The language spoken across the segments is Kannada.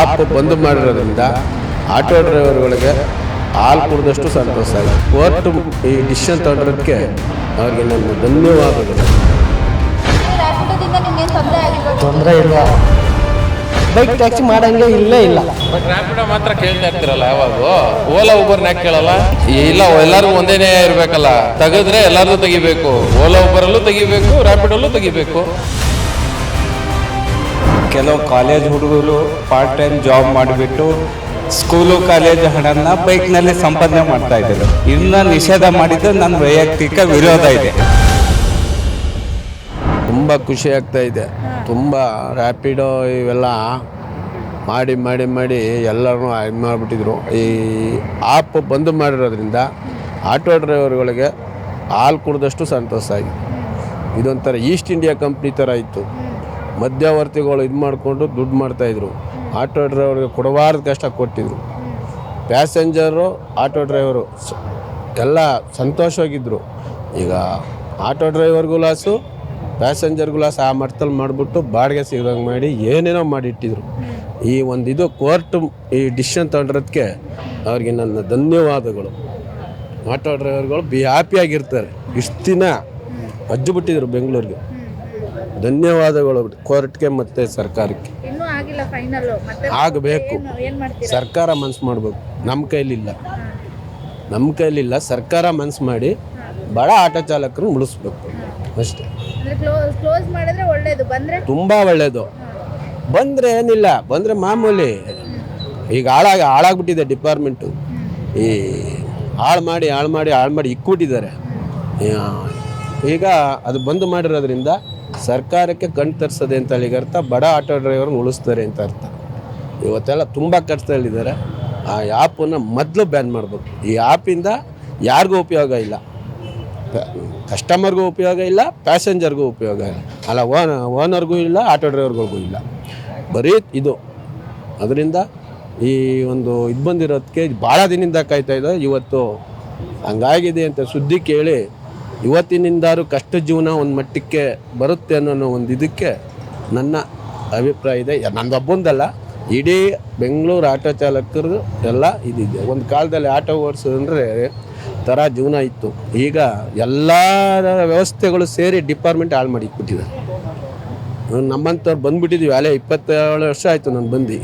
ಆಪ್ ಬಂದ್ ಮಾಡಿರೋದ್ರಿಂದ ಆಟೋ ಡ್ರೈವರ್ಗಳಿಗೆ ಹಾಲು ಕುಡಿದಷ್ಟು ಸಂತೋಷ ಆಗಿದೆ ಕೋರ್ಟ್ ಈ ಡಿಸಿಷನ್ ತಗೊಂಡಿರೋದಕ್ಕೆ ಅವ್ರಿಗೆ ನನ್ನ ಧನ್ಯವಾದಗಳು. ತೊಂದರೆ ಇಲ್ಲ. ಬೈಕ್ ಟ್ಯಾಕ್ಸಿ ಮಾಡಂಗೆ ಇಲ್ಲೇ ಇಲ್ಲ. ಬಟ್ ರ್ಯಾಪಿಡೋ ಮಾತ್ರ ಕೇಳ್ತಾ ಇರ್ತೀರಲ್ಲ ಯಾವಾಗ ಓಲಾ ಉಬರ್ ನ್ಯಾಕ್ ಕೇಳಲ್ಲ? ಇಲ್ಲ ಎಲ್ಲರೂ ಒಂದೇನೇ ಇರಬೇಕಲ್ಲ. ತೆಗೆದ್ರೆ ಎಲ್ಲರೂ ತೆಗಿಬೇಕು. ಓಲಾ ಉಬರಲ್ಲೂ ತೆಗಿಬೇಕು ರ್ಯಾಪಿಡಲ್ಲೂ ತೆಗಿಬೇಕು. ಕೆಲವು ಕಾಲೇಜ್ ಹುಡುಗರು ಪಾರ್ಟ್ ಟೈಮ್ ಜಾಬ್ ಮಾಡಿಬಿಟ್ಟು ಸ್ಕೂಲು ಕಾಲೇಜ್ ಹಣನ ಬೈಕ್ನಲ್ಲಿ ಸಂಪಾದನೆ ಮಾಡ್ತಾ ಇದ್ದರು. ಇನ್ನ ನಿಷೇಧ ಮಾಡಿದ್ದು ನನ್ನ ವೈಯಕ್ತಿಕ ವಿರೋಧ ಇದೆ. ತುಂಬ ಖುಷಿ ಆಗ್ತಾ ಇದೆ. ತುಂಬ ರ್ಯಾಪಿಡೋ ಇವೆಲ್ಲ ಮಾಡಿ ಮಾಡಿ ಮಾಡಿ ಎಲ್ಲರೂ ಇದು ಮಾಡಿಬಿಟ್ಟಿದ್ರು. ಈ ಆಪ್ ಬಂದ್ ಮಾಡಿರೋದ್ರಿಂದ ಆಟೋ ಡ್ರೈವರ್ಗಳಿಗೆ ಹಾಲು ಕುಡಿದಷ್ಟು ಸಂತೋಷ ಆಗಿದೆ ಇದೊಂಥರ ಈಸ್ಟ್ ಇಂಡಿಯಾ ಕಂಪ್ನಿ ಥರ ಇತ್ತು. ಮಧ್ಯವರ್ತಿಗಳು ಇದು ಮಾಡಿಕೊಂಡು ದುಡ್ಡು ಮಾಡ್ತಾಯಿದ್ರು ಆಟೋ ಡ್ರೈವರ್ಗೆ ಕೊಡಬಾರ್ದು ಕಷ್ಟ ಕೊಟ್ಟಿದ್ರು. ಪ್ಯಾಸೆಂಜರು, ಆಟೋ ಡ್ರೈವರು ಎಲ್ಲ ಸಂತೋಷವಾಗಿದ್ದರು ಈಗ ಆಟೋ ಡ್ರೈವರ್ಗೂ ಲಾಸು, ಪ್ಯಾಸೆಂಜರ್ಗೂ ಲಾಸು ಆ ಮಟ್ಟದಲ್ಲಿ ಮಾಡಿಬಿಟ್ಟು ಬಾಡಿಗೆ ಸಿಗ್ದಂಗೆ ಮಾಡಿ ಏನೇನೋ ಮಾಡಿಟ್ಟಿದ್ರು. ಈ ಒಂದು ಇದು ಕೋರ್ಟು ಈ ಡಿಸಿಷನ್ ತಗೊಂಡಿರೋದಕ್ಕೆ ಅವ್ರಿಗೆ ನನ್ನ ಧನ್ಯವಾದಗಳು. ಆಟೋ ಡ್ರೈವರ್ಗಳು ಬಿ ಹ್ಯಾಪಿಯಾಗಿರ್ತಾರೆ. ಇಷ್ಟು ದಿನ ಅಜ್ಜು ಬಿಟ್ಟಿದ್ರು ಬೆಂಗಳೂರಿಗೆ. ಧನ್ಯವಾದಗಳು ಕೋರ್ಟ್ಗೆ ಮತ್ತು ಸರ್ಕಾರಕ್ಕೆ. ಆಗಬೇಕು. ಸರ್ಕಾರ ಮನಸ್ಸು ಮಾಡಬೇಕು. ನಮ್ಮ ಕೈಲಿಲ್ಲ. ನಮ್ಮ ಕೈಲಿಲ್ಲ. ಸರ್ಕಾರ ಮನಸ್ಸು ಮಾಡಿ ಬಡ ಆಟೋ ಚಾಲಕರು ಉಳಿಸ್ಬೇಕು. ಅಷ್ಟೇ. ಒಳ್ಳೇದು. ತುಂಬ ಒಳ್ಳೆಯದು ಬಂದರೆ ಏನಿಲ್ಲ. ಬಂದರೆ ಮಾಮೂಲಿ. ಈಗ ಹಾಳಾಗಿ ಹಾಳಾಗ್ಬಿಟ್ಟಿದೆ ಡಿಪಾರ್ಟ್ಮೆಂಟು. ಈ ಹಾಳು ಮಾಡಿ ಹಾಳು ಮಾಡಿ ಹಾಳು ಮಾಡಿ ಇಕ್ಬಿಟ್ಟಿದ್ದಾರೆ ಈಗ ಅದು ಬಂದ್ ಮಾಡಿರೋದ್ರಿಂದ ಸರ್ಕಾರಕ್ಕೆ ಕಣ್ ತರಿಸೋದೆ ಅಂತ ಹೇಳಿ ಅರ್ಥ ಬಡ ಆಟೋ ಡ್ರೈವರ್ನ ಉಳಿಸ್ತಾರೆ ಅಂತ ಅರ್ಥ. ಇವತ್ತೆಲ್ಲ ತುಂಬ ಕಷ್ಟದಲ್ಲಿದ್ದಾರೆ. ಆ ಆ್ಯಪನ್ನು ಮೊದಲು ಬ್ಯಾನ್ ಮಾಡಬೇಕು. ಈ ಆ್ಯಪಿಂದ ಯಾರಿಗೂ ಉಪಯೋಗ ಇಲ್ಲ. ಕಸ್ಟಮರ್ಗೂ ಉಪಯೋಗ ಇಲ್ಲ, ಪ್ಯಾಸೆಂಜರ್ಗೂ ಉಪಯೋಗ ಇಲ್ಲ. ಅಲ್ಲ, ಓನ, ಓನರ್ಗೂ ಇಲ್ಲ, ಆಟೋ ಡ್ರೈವರ್ಗಳಿಗೂ ಇಲ್ಲ. ಬರೀ ಇದು. ಅದರಿಂದ ಈ ಒಂದು ಇದು ಬಂದಿರೋದಕ್ಕೆ ಭಾಳ ದಿನದಿಂದ ಕಾಯ್ತಾ ಇದೆ ಇವತ್ತು ಹಂಗಾಗಿದೆ ಅಂತ ಸುದ್ದಿ ಕೇಳಿ ಇವತ್ತಿನಿಂದಾರು ಕಷ್ಟ ಜೀವನ ಒಂದು ಮಟ್ಟಕ್ಕೆ ಬರುತ್ತೆ ಅನ್ನೋ ಒಂದು ಇದಕ್ಕೆ ನನ್ನ ಅಭಿಪ್ರಾಯ ಇದೆ. ನಂದೊಬ್ಬೊಂದಲ್ಲ ಇಡೀ ಬೆಂಗಳೂರು ಆಟೋ ಚಾಲಕರು ಎಲ್ಲ ಇದಿದೆ. ಒಂದು ಕಾಲದಲ್ಲಿ ಆಟೋ ಓಡಿಸೋದಂದ್ರೆ ಥರ ಜೀವನ ಇತ್ತು. ಈಗ ಎಲ್ಲ ವ್ಯವಸ್ಥೆಗಳು ಸೇರಿ ಡಿಪಾರ್ಟ್ಮೆಂಟ್ ಹಾಳು ಮಾಡಿ ಇಟ್ಬಿಟ್ಟಿದ್ದಾರೆ. ನಮ್ಮಂಥವ್ರು ಬಂದುಬಿಟ್ಟಿದ್ದೀವಿ ಅಲೆ ಇಪ್ಪತ್ತೇಳು ವರ್ಷ ಆಯಿತು ನಾನು ಬಂದು.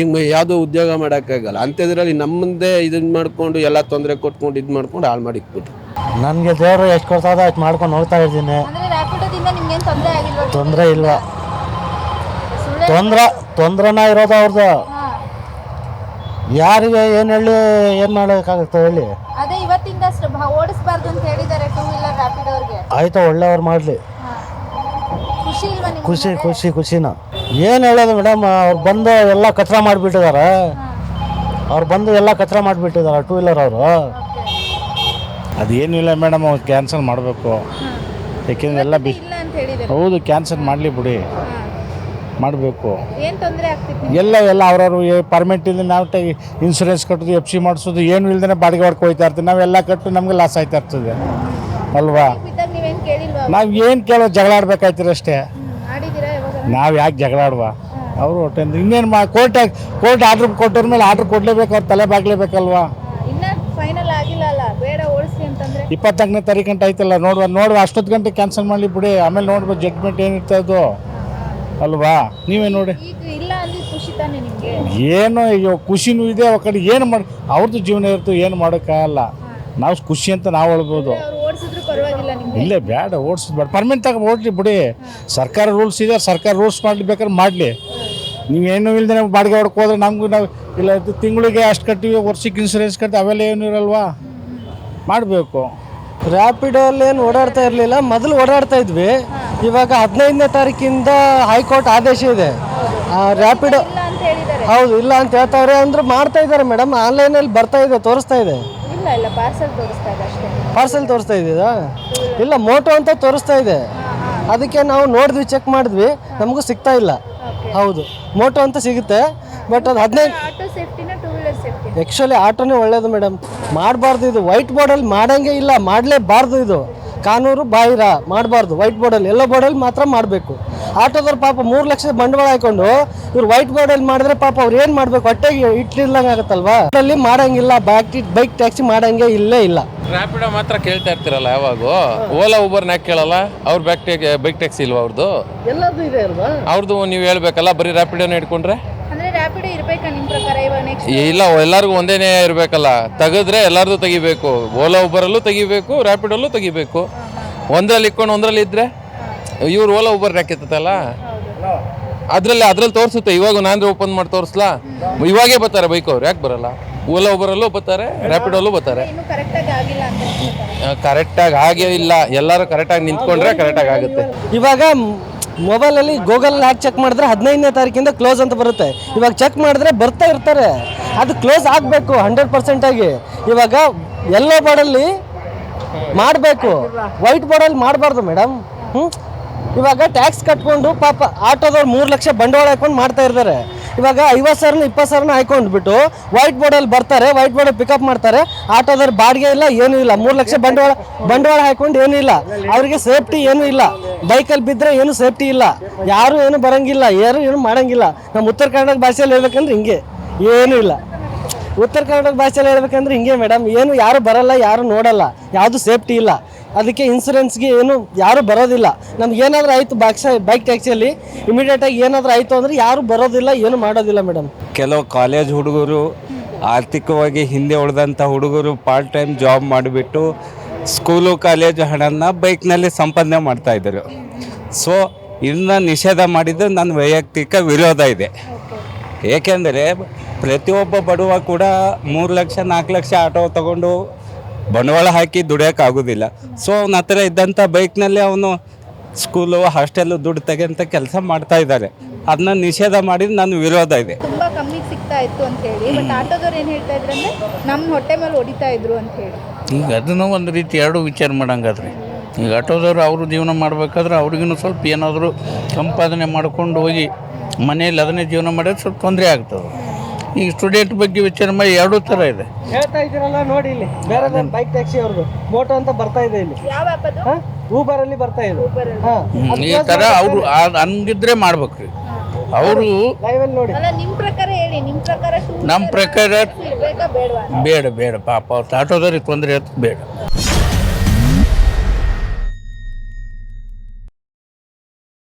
ಈಗ ಯಾವುದೋ ಉದ್ಯೋಗ ಮಾಡೋಕ್ಕಾಗಲ್ಲ. ಅಂಥದ್ರಲ್ಲಿ ನಮ್ಮದೇ ಇದನ್ನು ಮಾಡಿಕೊಂಡು, ಎಲ್ಲ ತೊಂದರೆ ಕೊಟ್ಕೊಂಡು ಇದು ಮಾಡ್ಕೊಂಡು ಹಾಳು ಮಾಡಿ ಇಟ್ಬಿಟ್ರು. ನನಗೆ ದೇವರು ಎಷ್ಟು ಕೊಡ್ತಾದ ಅಷ್ಟು ಮಾಡ್ಕೊಂಡು ಹೋಗ್ತಾ ಇದ್ದೀನಿ ಅಂದ್ರೆ ರ್ಯಾಪಿಡೋದಿಂದ ನಿಮ್ಗೆ ತೊಂದರೆ ಆಗಿಲ್ವಾ? ತೊಂದರೆ ಇಲ್ಲ. ಸುಳ್ಳು ತೊಂದ್ರೆ ತೊಂದ್ರೆನ ಇರೋದು ಅವ್ರದ್ದು ಹಾ. ಯಾರಿಗೆ ಏನು ಹೇಳಿ ಏನು ಮಾಡೋಕ್ಕಾಗುತ್ತೆ ಹೇಳಿ? ಅದೇ ಇವತ್ತಿಂದ ಸ- ಭ- ಓಡಿಸ್ಬಾರ್ದು ಅಂತ ಹೇಳಿದ್ದಾರೆ ಟೂ ವೀಲರ್ ರ್ಯಾಪಿಡ್ ಅವ್ರಿಗೆ. ಆಯ್ತು ಒಳ್ಳೆಯವ್ರು ಮಾಡಲಿ. ಖುಷಿ ಇಲ್ವಾ ನಿಮ್ಗೆ ಖುಷಿ ಖುಷಿ ಖುಷಿನ. ಏನು ಹೇಳೋದು ಮೇಡಮ್ ಅವ್ರು ಬಂದು ಎಲ್ಲ ಕಚ್ರ ಮಾಡಿಬಿಟ್ಟಿದ್ದಾರೆ. ಅವ್ರು ಬಂದು ಎಲ್ಲ ಕಚ್ರ ಮಾಡಿಬಿಟ್ಟಿದ್ದಾರೆ ಟೂ ವೀಲರ್ ಅವರು. ಅದೇನು ಇಲ್ಲ ಮೇಡಮ್ ಅವ್ರು ಕ್ಯಾನ್ಸಲ್ ಮಾಡಬೇಕು. ಯಾಕೆಂದ್ರೆ ಎಲ್ಲ ಬಿ ಇಲ್ಲ ಅಂತ ಹೇಳಿದ್ದಾರೆ ಹೌದು ಕ್ಯಾನ್ಸಲ್ ಮಾಡಲಿ ಬಿಡಿ. ಮಾಡಬೇಕು. ಏನ್ ತೊಂದರೆ ಆಗ್ತಿತ್ತು ಎಲ್ಲ ಎಲ್ಲ ಅವ್ರವ್ರು ಪರ್ಮಿಟ್ ಇಲ್ಲದೆ ನಾವು ಟೈ ಇನ್ಸೂರೆನ್ಸ್ ಕಟ್ಟೋದು ಎಫ್ ಸಿ ಮಾಡಿಸೋದು ಏನು ಇಲ್ದೇ ಬಾಡಿಗೆ ಹೊಡ್ಕೊ ಹೋಯ್ತಾ ಇರ್ತೀವಿ. ನಾವೆಲ್ಲ ಕಟ್ಟು ನಮಗೆ ಲಾಸ್ ಆಯ್ತಾ ಇರ್ತದೆ. ಅಲ್ವಾ? ಬಿದ್ದಾಗ ನೀವೇನ್ ಕೇಳಿಲ್ವಾ ನಾವು ಏನು ಕೇಳೋ ಜಗಳ ಆಡ್ಬೇಕಾಯ್ತೀರ ಅಷ್ಟೇ ಆಡಿದ್ದೀರಾ ಯಾವಾಗ ನಾವು ಯಾಕೆ ಜಗಳ ಆಡುವ ಅವರು ಒಟ್ಟೆ ಇನ್ನೇನು ಮಾ ಕೋರ್ಟ್ ಕೋರ್ಟ್ ಆರ್ಡ್ರ್ ಕೊಟ್ಟಿರ ಮೇಲೆ ಆರ್ಡ್ರ್ ಕೊಡಲೇಬೇಕು ಅವ್ರು ತಲೆ ಬಾಗ್ಲೇಬೇಕಲ್ವಾ? ಫೈನಲ್ ಆಗಿಲ್ಲ ಅಲ್ಲ? ಬೇಡ ಓಡಿಸಿ ಅಂತಂದ್ರೆ? ಇಪ್ಪತ್ನಾಲ್ಕನೇ ತಾರೀಕು ಗಂಟೆ ಆಯ್ತಲ್ಲ ನೋಡುವ ನೋಡುವ ಅಷ್ಟೊತ್ತು ಗಂಟೆ ಕ್ಯಾನ್ಸಲ್ ಮಾಡಲಿ ಬಿಡಿ ಆಮೇಲೆ ನೋಡ್ಬೋದು ಜಡ್ಮೆಂಟ್ ಏನಿರ್ತದೆ ಅದು. ಅಲ್ವಾ? ನೀವೇ ನೋಡಿ. ಈಗ ಇಲ್ಲ ಅಂದ್ರೆ ಖುಷಿ ತಾನೆ ನಿಮ್ಗೆ? ಏನು ಈಗ ಖುಷಿನೂ ಇದೆ ಆ ಕಡೆ ಏನು ಮಾಡಿ ಅವ್ರದ್ದು ಜೀವನ ಇರ್ತು ಏನು ಮಾಡೋಕ್ಕಾಗಲ್ಲ. ನಾವು ಖುಷಿ ಅಂತ ನಾವು ಹೇಳ್ಬೋದು ಅವ್ರು ಓಡಿಸಿದ್ರು ಪರವಾಗಿಲ್ಲ ನಿಮ್ಗೆ? ಇಲ್ಲೇ ಬೇಡ ಓಡಿಸೋದು ಬೇಡ. ಪರ್ಮೆಂಟ್ ತಗೊಂಡು ಓಡ್ಲಿ ಬಿಡಿ. ಸರ್ಕಾರ ರೂಲ್ಸ್ ಇದೆ ಸರ್ಕಾರ ರೂಲ್ಸ್ ಮಾಡ್ಲಿ ಬೇಕಾದ್ರೆ ಮಾಡಲಿ. ನೀವೇನು ಇಲ್ದೇ ಬಾಡಿಗೆ ಹೊಡ್ಕೊ ಹೋದ್ರೆ ನಮಗೂ ನಾವು ಇಲ್ಲ ತಿಂಗಳಿಗೆ ಅಷ್ಟು ಕಟ್ತೀವಿ ವರ್ಷಕ್ಕೆ ಇನ್ಸೂರೆನ್ಸ್ ಕಟ್ಟಿ ಅವೆಲ್ಲ ಏನು ಇರಲ್ವಾ? ಮಾಡಬೇಕು. ರ್ಯಾಪಿಡಲ್ಲಿ ಏನು ಓಡಾಡ್ತಾ ಇರಲಿಲ್ಲ ಮೊದಲು ಓಡಾಡ್ತಾ ಇದ್ವಿ. ಇವಾಗ ಹದಿನೈದನೇ ತಾರೀಕಿಂದ ಹೈಕೋರ್ಟ್ ಆದೇಶ ಇದೆ. ರ್ಯಾಪಿಡ್ ಇಲ್ಲ ಅಂತ ಹೇಳಿದ್ದಾರೆ. ಹೌದು ಇಲ್ಲ ಅಂತ ಹೇಳ್ತಾವ್ರೆ ಅಂದ್ರೆ ಮಾಡ್ತಾ ಇದ್ದಾರೆ ಮೇಡಮ್ ಆನ್ಲೈನಲ್ಲಿ ಬರ್ತಾ ಇದೆ ತೋರಿಸ್ತಾ ಇದೆ. ಇಲ್ಲ ಇಲ್ಲ ಪಾರ್ಸಲ್ ತೋರಿಸ್ತಾ ಇದೆ ಅಷ್ಟೇ. ಪಾರ್ಸೆಲ್ ತೋರಿಸ್ತಾ ಇದೆಯಾ? ಇಲ್ಲ ಮೋಟೋ ಅಂತ ತೋರಿಸ್ತಾ ಇದೆ. ಅದಕ್ಕೆ ನಾವು ನೋಡಿದ್ವಿ ಚೆಕ್ ಮಾಡಿದ್ವಿ. ನಮಗೂ ಸಿಗ್ತಾ ಇಲ್ಲ. ಹೌದು. ಮೋಟೋ ಅಂತ ಸಿಗುತ್ತೆ ಬಟ್ ಅದು ಹದಿನೈದು ಆಟೋ ಸೇಫ್ಟಿನ ಟೂ ವೀಲರ್ ಸೇಫ್ಟಿ ಆ್ಯಕ್ಚುಲಿ ಆಟೋನೇ ಒಳ್ಳೇದು ಮೇಡಮ್ ಮಾಡಬಾರ್ದು ಇದು. ವೈಟ್ ಬೋರ್ಡಲ್ಲಿ ಮಾಡಂಗೆ ಇಲ್ಲ ಮಾಡಲೇಬಾರ್ದು ಇದು. ಕಾನೂರು ಬಾಹಿರ ಮಾಡಬಾರ್ದು. ವೈಟ್ ಬೋರ್ಡಲ್ಲಿ ಎಲ್ಲೋ ಬೋರ್ಡಲ್ಲಿ ಮಾತ್ರ ಮಾಡಬೇಕು. ಆಟೋದವ್ರು ಪಾಪ ಮೂರು ಲಕ್ಷ ಬಂಡವಾಳ ಹಾಕೊಂಡು ಇವ್ರು ವೈಟ್ ಬೋರ್ಡಲ್ಲಿ ಮಾಡಿದ್ರೆ ಪಾಪ ಅವ್ರು ಏನು ಮಾಡಬೇಕು? ಹೊಟ್ಟೆಗೆ ಇಟ್ಟಿಲ್ಲಂಗೆ ಆಗುತ್ತಲ್ವಾ? ಅಲ್ಲಿ ಮಾಡೋಂಗಿಲ್ಲ. ಬ್ಯಾಕ್ ಬೈಕ್ ಟ್ಯಾಕ್ಸಿ ಮಾಡೋಂಗೆ ಇಲ್ಲೇ ಇಲ್ಲ. ರ್ಯಾಪಿಡೋ ಮಾತ್ರ ಕೇಳ್ತಾ ಇರ್ತೀರಲ್ಲ ಯಾವಾಗ? ಓಲಾ ಉಬರ್ನ ಯಾಕೆ ಕೇಳಲ್ಲ? ಅವ್ರ ಬ್ಯಾಕ್ ಬೈಕ್ ಟ್ಯಾಕ್ಸಿ ಇಲ್ವಾ ಅವ್ರದ್ದು ಎಲ್ಲದೂ ಇದೆ ಅಲ್ವಾ? ಅವ್ರದ್ದು ನೀವು ಹೇಳ್ಬೇಕಲ್ಲ ಬರೀ ರ್ಯಾಪಿಡೋನ ಇಟ್ಕೊಂಡ್ರೆ? ಇರ್ಬೇಕಾ ನಿಮ್ ಪ್ರಕಾರ ಇವಾಗ ನೆಕ್ಸ್ಟ್ ಇಲ್ಲ ಎಲ್ಲರಿಗೂ ಒಂದೇ ನ್ಯಾಯ ಇರಬೇಕಲ್ಲ. ತೆಗೆದ್ರೆ ಎಲ್ಲರದು ತೆಗಿಬೇಕು. ಓಲಾ ಉಬರಲ್ಲೂ ತೆಗಿಬೇಕು ರ್ಯಾಪಿಡಲ್ಲೂ ತೆಗಿಬೇಕು. ಒಂದ್ರಲ್ಲಿ ಇಕ್ಕೊಂಡು ಒಂದ್ರಲ್ಲಿ ಇದ್ರೆ ಇವ್ರು ಓಲಾ ಉಬರ್ ಹಾಕಿತ್ತಲ್ಲ ಅದ್ರಲ್ಲಿ ಅದ್ರಲ್ಲಿ ತೋರಿಸುತ್ತೆ. ಇವಾಗ ನಾನು ಓಪನ್ ಮಾಡಿ ತೋರಿಸ್ಲಾ? ಇವಾಗೇ ಬರ್ತಾರೆ ಬೈಕ್ ಅವ್ರು. ಯಾಕೆ ಬರಲ್ಲ? ಓಲಾ ಉಬರಲ್ಲೂ ಬರ್ತಾರೆ ರ್ಯಾಪಿಡಲ್ಲೂ ಬರ್ತಾರೆ. ಇನ್ನು ಕರೆಕ್ಟ್ ಆಗಿ ಆಗಿಲ್ಲ ಅಂತ ಕರೆಕ್ಟಾಗಿ ಆಗೇ ಇಲ್ಲ. ಎಲ್ಲರೂ ಕರೆಕ್ಟಾಗಿ ನಿಂತ್ಕೊಂಡ್ರೆ ಕರೆಕ್ಟಾಗಿ ಆಗುತ್ತೆ. ಇವಾಗ ಮೊಬೈಲಲ್ಲಿ ಗೂಗಲ್ ಹ್ಯಾಕ್ ಚೆಕ್ ಮಾಡಿದ್ರೆ ಹದಿನೈದನೇ ತಾರೀಕಿಂದ ಕ್ಲೋಸ್ ಅಂತ ಬರುತ್ತೆ. ಇವಾಗ ಚೆಕ್ ಮಾಡಿದ್ರೆ ಬರ್ತಾ ಇರ್ತಾರೆ. ಅದು ಕ್ಲೋಸ್ ಆಗಬೇಕು ಹಂಡ್ರೆಡ್ ಪರ್ಸೆಂಟಾಗಿ ಇವಾಗ ಎಲ್ಲೋ ಬೋರ್ಡಲ್ಲಿ ಮಾಡಬೇಕು. ವೈಟ್ ಬೋರ್ಡಲ್ಲಿ ಮಾಡಬಾರ್ದು ಮೇಡಮ್ ಹ್ಞೂ ಇವಾಗ ಟ್ಯಾಕ್ಸ್ ಕಟ್ಕೊಂಡು ಪಾಪ ಆಟೋದವ್ರು ಮೂರು ಲಕ್ಷ ಬಂಡವಾಳ ಹಾಕ್ಕೊಂಡು ಮಾಡ್ತಾ ಇರ್ತಾರೆ. ಇವಾಗ ಐವತ್ತು ಸಾವಿರನ ಇಪ್ಪತ್ತು ಸಾವಿರನ ಹಾಕೊಂಡ್ಬಿಟ್ಟು ವೈಟ್ ಬೋರ್ಡಲ್ಲಿ ಬರ್ತಾರೆ ವೈಟ್ ಬೋರ್ಡ್ ಪಿಕಪ್ ಮಾಡ್ತಾರೆ. ಆಟೋದವ್ರ ಬಾಡಿಗೆ ಇಲ್ಲ, ಏನೂ ಇಲ್ಲ. ಮೂರು ಲಕ್ಷ ಬಂಡವಾಳ ಬಂಡವಾಳ ಹಾಕೊಂಡು ಏನೂ ಇಲ್ಲ. ಅವರಿಗೆ ಸೇಫ್ಟಿ ಏನೂ ಇಲ್ಲ. ಬೈಕಲ್ಲಿ ಬಿದ್ದರೆ ಏನು ಸೇಫ್ಟಿ ಇಲ್ಲ. ಯಾರು ಏನು ಬರಂಗಿಲ್ಲ, ಯಾರು ಏನು ಮಾಡಂಗಿಲ್ಲ. ನಮ್ಮ ಉತ್ತರ ಕರ್ನಾಟಕ ಭಾಷೆಯಲ್ಲಿ ಹೇಳ್ಬೇಕಂದ್ರೆ ಹಿಂಗೆ. ಏನೂ ಇಲ್ಲ. ಉತ್ತರ ಕರ್ನಾಟಕ ಭಾಷೆಯಲ್ಲಿ ಹೇಳ್ಬೇಕಂದ್ರೆ ಹಿಂಗೆ ಮೇಡಮ್ ಏನು ಯಾರು ಬರಲ್ಲ, ಯಾರು ನೋಡಲ್ಲ. ಯಾವುದು ಸೇಫ್ಟಿ ಇಲ್ಲ. ಅದಕ್ಕೆ ಇನ್ಸೂರೆನ್ಸ್ಗೆ ಏನು, ಯಾರು ಬರೋದಿಲ್ಲ. ನಮ್ಗೆ ಏನಾದರೂ ಆಯಿತು ಬಾಕ್ಸ ಬೈಕ್ ಟ್ಯಾಕ್ಸಿಯಲ್ಲಿ ಇಮಿಡಿಯೇಟಾಗಿ ಏನಾದರೂ ಆಯಿತು ಅಂದರೆ ಯಾರು ಬರೋದಿಲ್ಲ, ಏನು ಮಾಡೋದಿಲ್ಲ ಮೇಡಮ್ ಕೆಲವು ಕಾಲೇಜ್ ಹುಡುಗರು ಆರ್ಥಿಕವಾಗಿ ಹಿಂದೆ ಉಳಿದಂಥ ಹುಡುಗರು ಪಾರ್ಟ್ ಟೈಮ್ ಜಾಬ್ ಮಾಡಿಬಿಟ್ಟು ಸ್ಕೂಲು ಕಾಲೇಜು ಹಣನ ಬೈಕ್ನಲ್ಲಿ ಸಂಪಾದನೆ ಮಾಡ್ತಾಯಿದ್ರು ಸೊ ಇದನ್ನ ನಿಷೇಧ ಮಾಡಿದ್ದು ನನ್ನ ವೈಯಕ್ತಿಕ ವಿರೋಧ ಇದೆ. ಏಕೆಂದರೆ ಪ್ರತಿಯೊಬ್ಬ ಬಡವ ಕೂಡ ಮೂರು ಲಕ್ಷ, ನಾಲ್ಕು ಲಕ್ಷ ಆಟೋ ತಗೊಂಡು ಬಂಡವಾಳ ಹಾಕಿ ದುಡಿಯೋಕ್ಕಾಗೋದಿಲ್ಲ ಸೊ ಅವನ ಹತ್ರ ಇದ್ದಂಥ ಬೈಕ್ನಲ್ಲಿ ಅವನು ಸ್ಕೂಲು ಹಾಸ್ಟೆಲು ದುಡ್ಡು ತೆಗೆಂತ ಕೆಲಸ ಮಾಡ್ತಾ ಇದ್ದಾರೆ ಅದನ್ನ ನಿಷೇಧ ಮಾಡಿದ್ರೆ ನನ್ನ ವಿರೋಧ ಇದೆ. ತುಂಬಾ ಕಮ್ಮಿ ಸಿಗ್ತಾ ಇತ್ತು ಅಂತ ಹೇಳಿ. ಬಟ್ ಆಟೋದವ್ರು ಏನು ಹೇಳ್ತಾ ಇದ್ರು ಅಂದ್ರೆ ನಮ್ಮ ಹೊಟ್ಟೆ ಮೇಲೆ ಹೊಡಿತಾ ಇದ್ರು ಅಂತ ಹೇಳಿ. ಈಗ ಅದನ್ನು ಒಂದು ರೀತಿ ಎರಡು ವಿಚಾರ ಮಾಡಂಗಾದ್ರಿ. ಈಗ ಆಟೋದವ್ರು ಅವರು ಜೀವನ ಮಾಡಬೇಕಾದ್ರೆ ಅವ್ರಿಗೂ ಸ್ವಲ್ಪ ಏನಾದರೂ ಸಂಪಾದನೆ ಮಾಡ್ಕೊಂಡು ಹೋಗಿ ಮನೆಯಲ್ಲಿ ಅದನ್ನೇ ಜೀವನ ಮಾಡಿದ್ರೆ ಸ್ವಲ್ಪ ತೊಂದರೆ ಆಗ್ತದೆ. ಈಗ ಸ್ಟೂಡೆಂಟ್ ಬಗ್ಗೆ ವಿಚಾರ ಮಾಡಿ ಎರಡೂ ಥರ ಇದೆ. ಹೇಳ್ತಾ ಇದ್ದೀರಲ್ಲ ನೋಡಿ ಇಲ್ಲಿ. ಬೇರೆ ಬೈಕ್ ಟ್ಯಾಕ್ಸಿ ಅವ್ರದ್ದು. ಮೋಟೋ ಅಂತ ಬರ್ತಾ ಇದೆ ಇಲ್ಲಿ. ಊಬರ್ ಅಲ್ಲಿ ಬರ್ತಾ ಇದೆ. ಈ ಥರ ಅವರು ಹಂಗಿದ್ರೆ ಮಾಡ್ಬೇಕ್ರಿ. ಅವರು ನೋಡಿ. ನಮ್ಮ ಪ್ರಕಾರ ಬೇಡ ಬೇಡ ಪಾಪ ಅವ್ರು ಆಟೋದವ್ರಿಗೆ ತೊಂದರೆ ಬೇಡ.